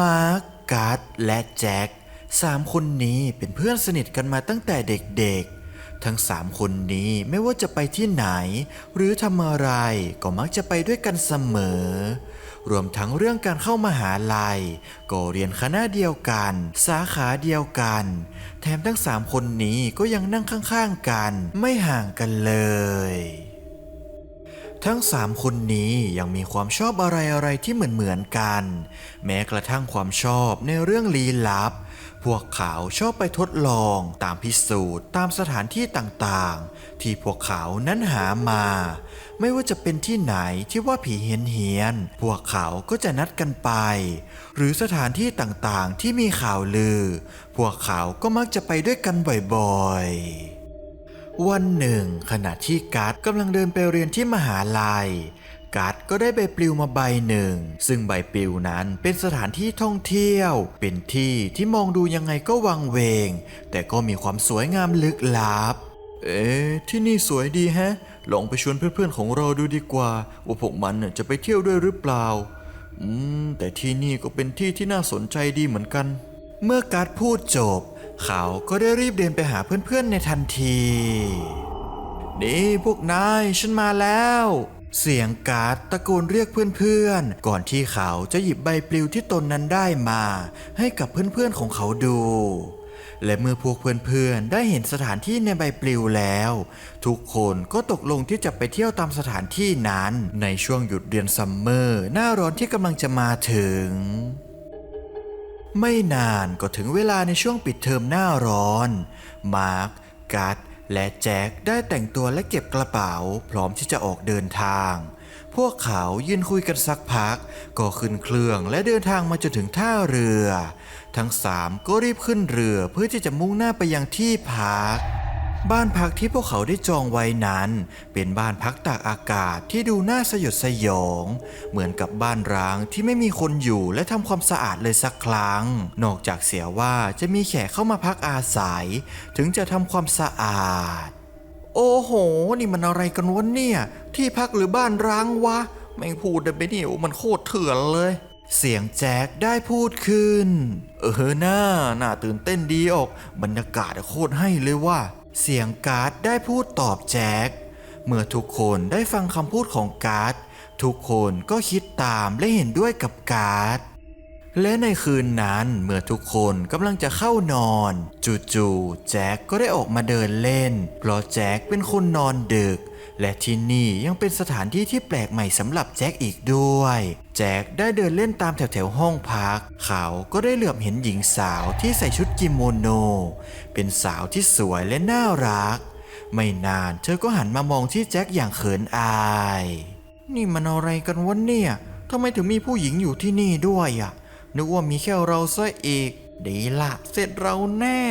มาร์กการ์ดและแจ็คสามคนนี้เป็นเพื่อนสนิทกันมาตั้งแต่เด็กๆ ทั้งสามคนนี้ไม่ว่าจะไปที่ไหน หรือทำอะไรก็มักจะไปด้วยกันเสมอ รวมทั้งเรื่องการเข้ามาหาลัยก็เรียนคณะเดียวกัน สาขาเดียวกัน แถมทั้งสามคนนี้ก็ยังนั่งข้างๆกัน ไม่ห่างกันเลย ทั้งสามคนนี้ยังมีความชอบอะไรๆที่เหมือนๆกัน แม้กระทั่งความชอบในเรื่องลี้ลับ พวกเขาชอบไปทดลองตามพิสูจน์ ตามสถานที่ต่างๆ ที่พวกเขานั้นหามา ไม่ว่าจะเป็นที่ไหนที่ว่าผีเฮียนเฮียนๆพวกเขาก็จะนัดกันไป หรือสถานที่ต่างๆที่มีข่าวลือ พวกเขาก็มักจะไปด้วยกันบ่อยๆ วันหนึ่ง ขณะที่การ์ดกำลังเดินไปเรียนที่มหาลัย การ์ดก็ได้ใบปลิวมาใบหนึ่ง ซึ่งใบปลิวนั้นเป็นสถานที่ท่องเที่ยว เป็นที่ที่มองดูยังไงก็วังเวง แต่ก็มีความสวยงามลึกลับ เอ๊ะที่นี่สวยดีแฮะ ลองไปชวนเพื่อนๆของเราดูดีกว่าว่าพวกมันจะไปเที่ยวด้วยหรือเปล่า อืมแต่ที่นี่ก็เป็นที่ที่น่าสนใจดีเหมือนกัน เมื่อการ์ดพูดจบ เขาก็ได้รีบเดินไปหาเพื่อนๆในทันที นี่พวกนายฉันมาแล้ว เสียงการ์ดตะโกนเรียกเพื่อนๆ ก่อนที่เขาจะหยิบใบปลิวที่ตนนั้นได้มา ให้กับเพื่อนๆของเขาดู และเมื่อพวกเพื่อนๆได้เห็นสถานที่ในใบปลิวแล้ว ทุกคนก็ตกลงที่จะไปเที่ยวตามสถานที่นั้น ในช่วงหยุดเรียนซัมเมอร์หน้าร้อนที่กำลังจะมาถึง ไม่นานก็ถึงเวลาในช่วงปิดเทอมหน้าร้อน มาร์กกัตและแจ็คได้แต่งตัวและเก็บกระเป๋า พร้อมที่จะออกเดินทาง พวกเขายืนคุยกันสักพัก ก็ขึ้นเครื่องและเดินทางมาจนถึงท่าเรือ ทั้งสามก็รีบขึ้นเรือเพื่อที่จะมุ่งหน้าไปยังที่พัก บ้านพักที่พวกเขาได้จองไว้นั้น เป็นบ้านพักตากอากาศที่ดูน่าสยดสยอง เหมือนกับบ้านร้างที่ไม่มีคนอยู่และทำความสะอาดเลยสักครั้ง นอกจากเสียว่าจะมีแขกเข้ามาพักอาศัย ถึงจะทำความสะอาด โอ้โห นี่มันอะไรกันวะเนี่ย ที่พักหรือบ้านร้างวะไม่งพูดได้ไปเนี่ยมันโคตรเถื่อนเลย เสียงแจ็คได้พูดขึ้น เออหน้าน่าตื่นเต้นดีออก บรรยากาศโคตรให้เลยว่า เสียงการ์ดได้พูดตอบแจ็ค เมื่อทุกคนได้ฟังคำพูดของการ์ด ทุกคนก็คิดตามและเห็นด้วยกับการ์ด และในคืนนั้นเมื่อทุกคนกำลังจะเข้านอน จู่ๆแจ็คก็ได้ออกมาเดินเล่น เพราะแจ็คเป็นคนนอนดึก และที่นี่ยังเป็นสถานที่ที่แปลกใหม่สำหรับแจ็คอีกด้วย แจ็คได้เดินเล่นตามแถวๆห้องพัก เขาก็ได้เหลือบเห็นหญิงสาวที่ใส่ชุดกิโมโน เป็นสาวที่สวยและน่ารัก ไม่นานเธอก็หันมามองที่แจ็คอย่างเขินอาย นี่มันอะไรกันวะเนี่ยทำไมถึงมีผู้หญิงอยู่ที่นี่ด้วยอะนึกว่ามีแค่เราซะอีก ดีละเสร็จเราแน่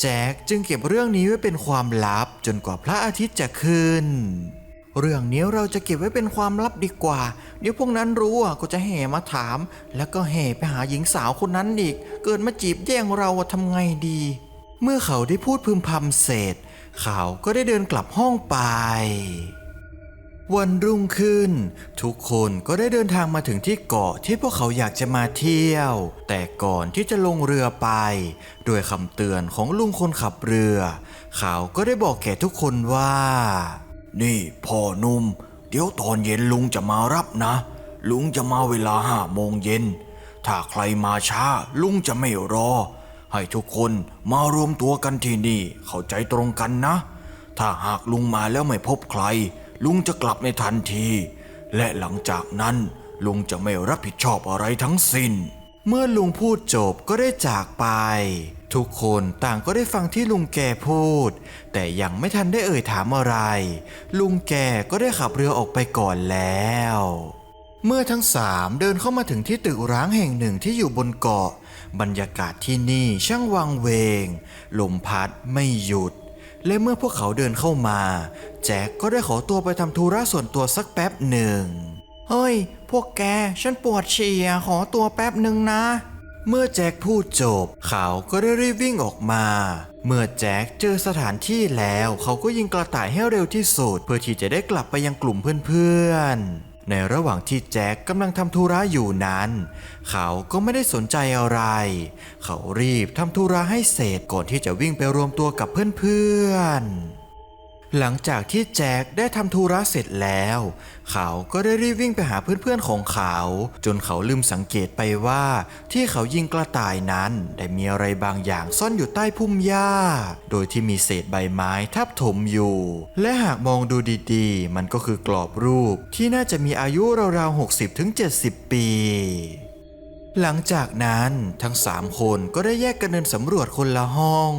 แจ็คจึงเก็บเรื่องนี้ไว้เป็นความลับจนกว่าพระอาทิตย์จะขึ้น เรื่องนี้เราจะเก็บไว้เป็นความลับดีกว่า เดี๋ยวพวกนั้นรู้อะก็จะแห่มาถาม แล้วก็แห่ไปหาหญิงสาวคนนั้นอีก เกิดมาจีบแย่งเราอะทำไงดี เมื่อเขาได้พูดพึมพำเสร็จ เขาก็ได้เดินกลับห้องไป วันรุ่งขึ้น ทุกคนก็ได้เดินทางมาถึงที่เกาะที่พวกเขาอยากจะมาเที่ยว แต่ก่อนที่จะลงเรือไป ด้วยคำเตือนของลุงคนขับเรือ เขาก็ได้บอกแก่ทุกคนว่า นี่พ่อนุ่ม ดี๋ยวตอนเย็นลุงจะมารับนะ ลุงจะมาเวลาห้าโมงเย็น ถ้าใครมาช้า ลุงจะไม่รอ ให้ทุกคนมารวมตัวกันที่นี่ เข้าใจตรงกันนะ ถ้าหากลุงมาแล้วไม่พบใคร ลุงจะกลับในทันที และหลังจากนั้นลุงจะไม่รับผิดชอบอะไรทั้งสิ้น เมื่อลุงพูดจบก็ได้จากไป ทุกคนต่างก็ได้ฟังที่ลุงแกพูด แต่ยังไม่ทันได้เอ่ยถามอะไร ลุงแกก็ได้ขับเรือออกไปก่อนแล้ว เมื่อทั้งสามเดินเข้ามาถึงที่ตึกร้างแห่งหนึ่งที่อยู่บนเกาะ บรรยากาศที่นี่ช่างวังเวง ลมพัดไม่หยุด และเมื่อพวกเขาเดินเข้ามา แจ็คก็ได้ขอตัวไปทำธุระส่วนตัวสักแป๊บหนึ่ง เฮ้ย พวกแก ฉันปวดฉี่ขอตัวแป๊บหนึ่งนะ เมื่อแจ็คพูดจบ เขาก็ได้รีบวิ่งออกมา เมื่อแจ็คเจอสถานที่แล้ว เขาก็ยิงกระต่ายให้เร็วที่สุด เพื่อที่จะได้กลับไปยังกลุ่มเพื่อนๆ ในระหว่างที่แจ็คกำลังทำธุระอยู่นั้น เขาก็ไม่ได้สนใจอะไร เขารีบทำธุระให้เสร็จก่อนที่จะวิ่งไปรวมตัวกับเพื่อนๆ หลังจากที่แจ็คได้ทำธุระเสร็จแล้ว เขาก็ได้รีบวิ่งไปหาเพื่อนๆของเขา จนเขาลืมสังเกตไปว่าที่เขายิงกระต่ายนั้น ได้มีอะไรบางอย่างซ่อนอยู่ใต้พุ่มหญ้า โดยที่มีเศษใบไม้ทับถมอยู่ และหากมองดูดีๆ มันก็คือกรอบรูปที่น่าจะมีอายุราวๆ 60-70 ปีหลังจากนั้นทั้งสามคนก็ได้แยกกันเดินสำรวจคนละห้อง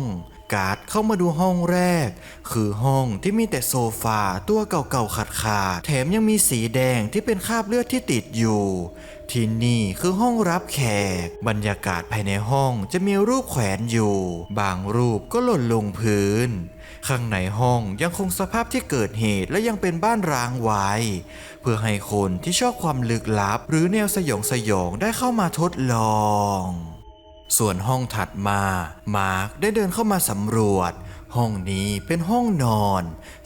การ์ดเข้ามาดูห้องแรก คือห้องที่มีแต่โซฟาตัวเก่าๆขาดๆแถมยังมีสีแดงที่เป็นคราบเลือดที่ติดอยู่ ที่นี่คือห้องรับแขก บรรยากาศภายในห้องจะมีรูปแขวนอยู่ บางรูปก็หล่นลงพื้น ข้างในห้องยังคงสภาพที่เกิดเหตุและยังเป็นบ้านร้างไว้ เพื่อให้คนที่ชอบความลึกลับ หรือแนวสยองสยองได้เข้ามาทดลอง ส่วนห้องถัดมา มาร์กได้เดินเข้ามาสำรวจ ห้องนี้เป็นห้องนอน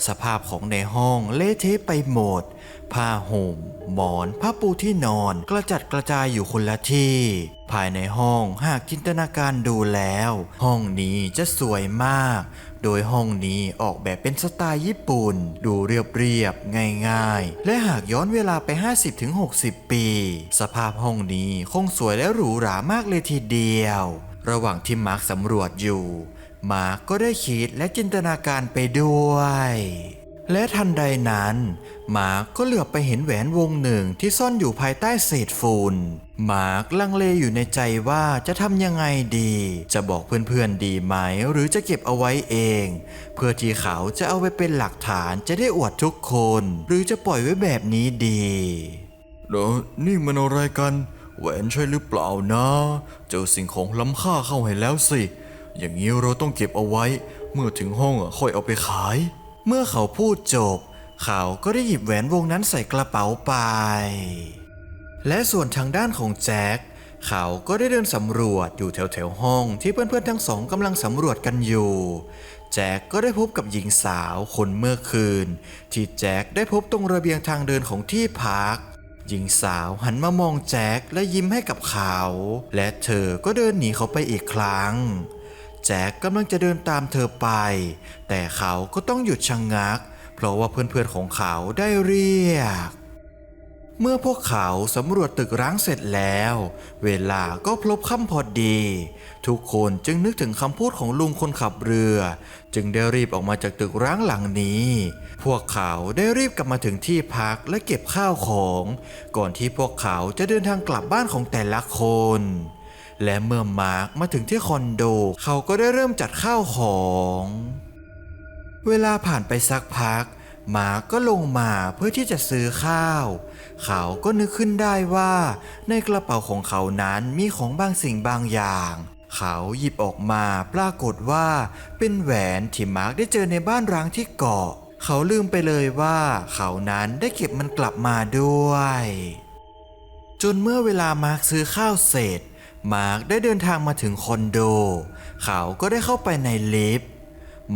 สภาพของในห้องเละเทะไปหมด ผ้าห่ม หมอน ผ้าปูที่นอน กระจัดกระจายอยู่คนละที่ ภายในห้องหากจินตนาการดูแล้ว ห้องนี้จะสวยมาก โดยห้องนี้ออกแบบเป็นสไตล์ญี่ปุ่น ดูเรียบๆง่าย ๆ และหากย้อนเวลาไป 50-60 ปี สภาพห้องนี้คงสวยและหรูหรามากเลยทีเดียว ระหว่างที่มาร์คสำรวจอยู่ มาร์คก็ได้คิดและจินตนาการไปด้วย และทันใดนั้น มาร์คก็เหลือบไปเห็นแหวนวงหนึ่งที่ซ่อนอยู่ภายใต้เศษฝุ่นมาร์คลังเลอยู่ในใจว่าจะทำยังไงดี จะบอกเพื่อนๆดีไหม หรือจะเก็บเอาไว้เอง เพื่อที่เขาจะเอาไปเป็นหลักฐานจะได้อวดทุกคน หรือจะปล่อยไว้แบบนี้ดีเดี๋ยวนี่มันอะไรกัน แหวนใช่หรือเปล่านะ เจอสิ่งของล้ำค่าเข้าให้แล้วสิ อย่างนี้เราต้องเก็บเอาไว้ เมื่อถึงห้องอะค่อยเอาไปขาย เมื่อเขาพูดจบ เขาก็ได้หยิบแหวนวงนั้นใส่กระเป๋าไป และส่วนทางด้านของแจ็คเขาก็ได้เดินสำรวจอยู่แถวแถวๆห้องที่เพื่อนๆทั้งสองกำลังสำรวจกันอยู่ แจ็คก็ได้พบกับหญิงสาวคนเมื่อคืน ที่แจ็คได้พบตรงระเบียงทางเดินของที่พัก หญิงสาวหันมามองแจ็คและยิ้มให้กับเขา และเธอก็เดินหนีเขาไปอีกครั้ง แจ็คกำลังจะเดินตามเธอไป แต่เขาก็ต้องหยุดชะงงัก เพราะว่าเพื่อนๆของเขาได้เรียก เมื่อพวกเขาสำรวจตึกร้างเสร็จแล้ว เวลาก็พลบค่ำพอดี ทุกคนจึงนึกถึงคำพูดของลุงคนขับเรือ จึงได้รีบออกมาจากตึกร้างหลังนี้ พวกเขาได้รีบกลับมาถึงที่พักและเก็บข้าวของ ก่อนที่พวกเขาจะเดินทางกลับบ้านของแต่ละคนและเมื่อมาร์กมาถึงที่คอนโด เขาก็ได้เริ่มจัดข้าวของ เวลาผ่านไปสักพัก หมาก็ลงมาเพื่อที่จะซื้อข้าว เขาก็นึกขึ้นได้ว่า ในกระเป๋าของเขานั้นมีของบางสิ่งบางอย่าง เขาหยิบออกมาปรากฏว่า เป็นแหวนที่มาร์กได้เจอในบ้านร้างที่เกาะ เขาลืมไปเลยว่า เขานั้นได้เก็บมันกลับมาด้วย จนเมื่อเวลามาร์คซื้อข้าวเสร็จ มาร์คได้เดินทางมาถึงคอนโด เขาก็ได้เข้าไปในลิฟต์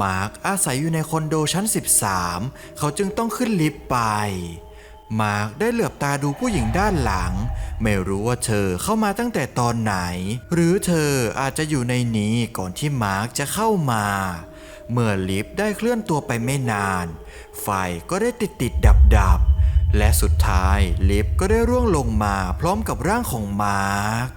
มาร์คอาศัยอยู่ในคอนโดชั้น 13 เขาจึงต้องขึ้นลิฟต์ไป มาร์คได้เหลือบตาดูผู้หญิงด้านหลัง ไม่รู้ว่าเธอเข้ามาตั้งแต่ตอนไหน หรือเธออาจจะอยู่ในนี้ก่อนที่มาร์คจะเข้ามา เมื่อลิฟต์ได้เคลื่อนตัวไปไม่นาน ไฟก็ได้ติดติดดับดับและสุดท้ายลิฟต์ก็ได้ร่วงลงมาพร้อมกับร่างของมาร์ค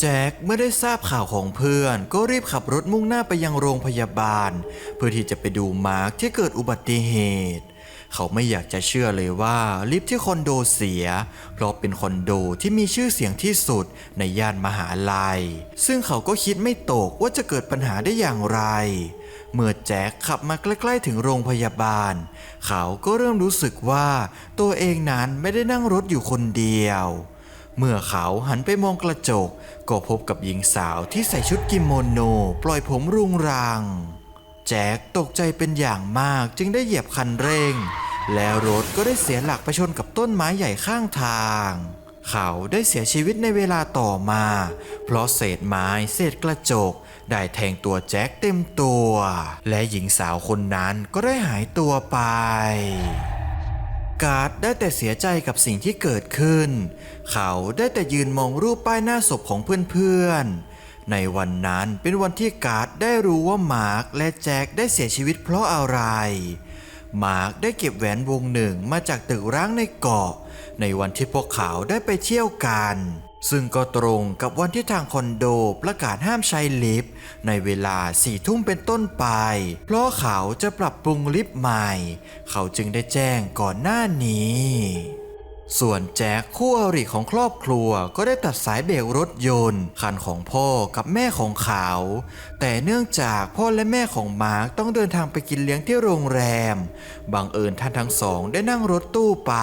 แจ็คเมื่อได้ทราบข่าวของเพื่อน ก็รีบขับรถมุ่งหน้าไปยังโรงพยาบาล เพื่อที่จะไปดูมาร์คที่เกิดอุบัติเหตุ เขาไม่อยากจะเชื่อเลยว่าลิฟต์ที่คอนโดเสีย เพราะเป็นคอนโดที่มีชื่อเสียงที่สุดในย่านมหาลัย ซึ่งเขาก็คิดไม่ตกว่าจะเกิดปัญหาได้อย่างไร เมื่อแจ็คขับมาใกล้ๆถึงโรงพยาบาล เขาก็เริ่มรู้สึกว่าตัวเองนั้นไม่ได้นั่งรถอยู่คนเดียว เมื่อเขาหันไปมองกระจก ก็พบกับหญิงสาวที่ใส่ชุดกิโมโน ปล่อยผมรุงรัง แจ็คตกใจเป็นอย่างมากจึงได้เหยียบคันเร่ง แล้วรถก็ได้เสียหลักไปชนกับต้นไม้ใหญ่ข้างทาง เขาได้เสียชีวิตในเวลาต่อมา เพราะเศษไม้เศษกระจก ได้แทงตัวแจ็คเต็มตัว และหญิงสาวคนนั้นก็ได้หายตัวไป การ์ดได้แต่เสียใจกับสิ่งที่เกิดขึ้น เขาได้แต่ยืนมองรูปป้ายหน้าศพของเพื่อนๆ ในวันนั้นเป็นวันที่การ์ดได้รู้ว่ามาร์กและแจ็คได้เสียชีวิตเพราะอะไร มาร์กได้เก็บแหวนวงหนึ่งมาจากตึกร้างในเกาะ ในวันที่พวกเขาได้ไปเที่ยวกัน ซึ่งก็ตรงกับวันที่ทางคอนโดประกาศห้ามใช้ลิฟต์ในเวลาสี่ทุ่มเป็นต้นไป เพราะเขาจะปรับปรุงลิฟต์ใหม่ เขาจึงได้แจ้งก่อนหน้านี้ ส่วนแจ็คคู่อริของครอบครัวก็ได้ตัดสายเบรกรถยนต์ คันของพ่อกับแม่ของเขา แต่เนื่องจากพ่อและแม่ของมาร์คต้องเดินทางไปกินเลี้ยงที่โรงแรม บังเอิญท่านทั้งสองได้นั่งรถตู้ไป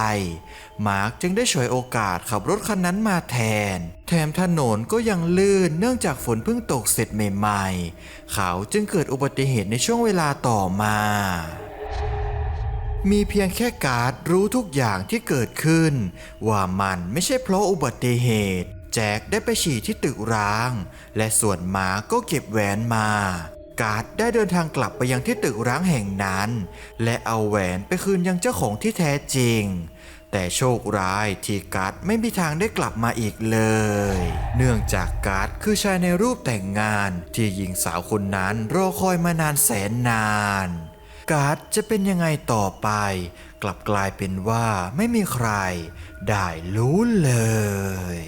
มาร์คจึงได้ฉวยโอกาสขับรถคันนั้นมาแทน แถมถนนก็ยังลื่นเนื่องจากฝนเพิ่งตกเสร็จใหม่ ๆ เขาจึงเกิดอุบัติเหตุในช่วงเวลาต่อมา มีเพียงแค่การ์ดรู้ทุกอย่างที่เกิดขึ้น ว่ามันไม่ใช่เพราะอุบัติเหตุ แจ็คได้ไปฉี่ที่ตึกร้าง และส่วนมาก็เก็บแหวนมา การ์ดได้เดินทางกลับไปยังที่ตึกร้างแห่งนั้น และเอาแหวนไปคืนยังเจ้าของที่แท้จริงแต่โชคร้ายที่การ์ดไม่มีทางได้กลับมาอีกเลย เนื่องจากการ์ดคือชายในรูปแต่งงานที่หญิงสาวคนนั้นรอคอยมานานแสนนาน การ์ดจะเป็นยังไงต่อไป กลับกลายเป็นว่าไม่มีใครได้รู้เลย